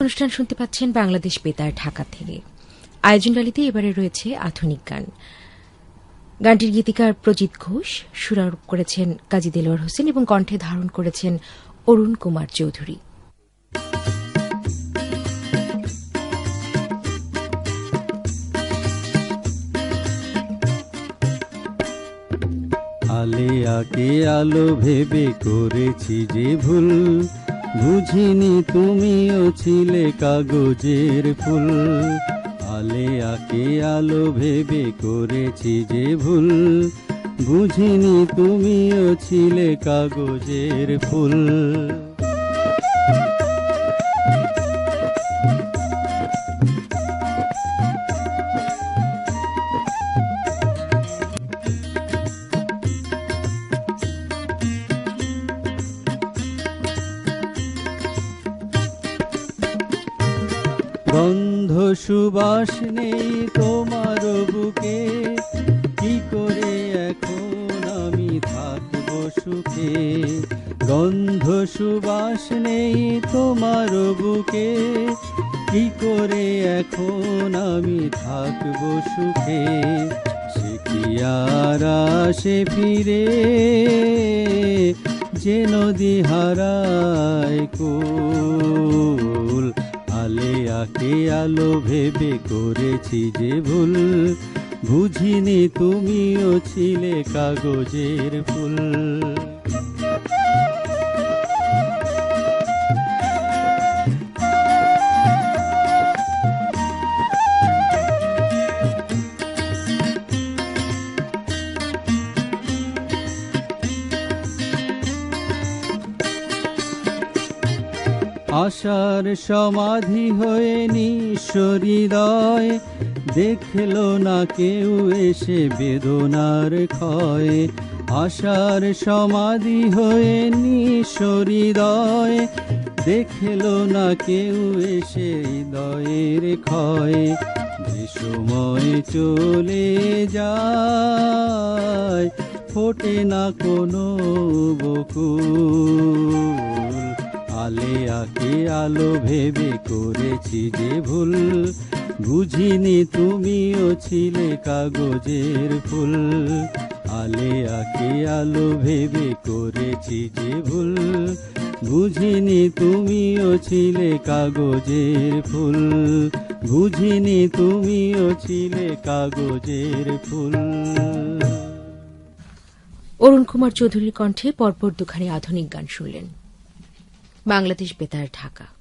অনুষ্ঠান শুনতে পাচ্ছেন বাংলাদেশ বেতার ঢাকা থেকে। আয়োজনকালীতে এবারে রয়েছে আধুনিক গান। গানটির গীতিকার প্রজিত ঘোষ, সুরারোপ করেছেন কাজী দেলোয়ার হোসেন এবং কণ্ঠে ধারণ করেছেন অরুণ কুমার চৌধুরী। আলে আকে আলো ভেবে করেছি যে ভুল বুঝিনি তুমিও ছিলে কাগজের ফুল। আলে আকে আলো ভেবে করেছি যে ভুল। বুঝিনি তুমিও ছিলে কাগজের ফুল। গন্ধ সুবাস নেই তোমার বুকে। কি করে এখন আমি থাকব সুখে? গন্ধ সুবাস নেই তোমার বুকে। কি করে এখন আমি থাকব সুখে? সে কি আর আসে ফিরে? যে নদী হারায় কুল আলে আকে আলো ভেবে করেছি যে ভুল। বুঝিনি তুমিও ছিলে কাগজের ফুল। আশার সমাধি হয়ে নিঃস্বরিদয় দেখল না কেউ এসে বেদনার ক্ষয়। আশার সমাধি হয়ে নিঃস্বরিদয় দেখল না কেউ এসে হৃদয়ের ক্ষয়। যে সময় চলে যায়, ফোটে না কোনো বকুল। আকে আলো ভেবে করেছি যে ভুল। বুঝিনি তুমিও ছিলে কাগজের ফুল। আলে আকে আলো ভেবে করেছি যে ভুল। বুঝিনি তুমিও ছিলে কাগজের ফুল। বুঝিনি তুমিও ছিলে কাগজের ফুল। অরুণ কুমার চৌধুরীর কণ্ঠে পরপর দুখানি আধুনিক গান শুনলেন। বাংলাদেশ বেতার ঢাকা।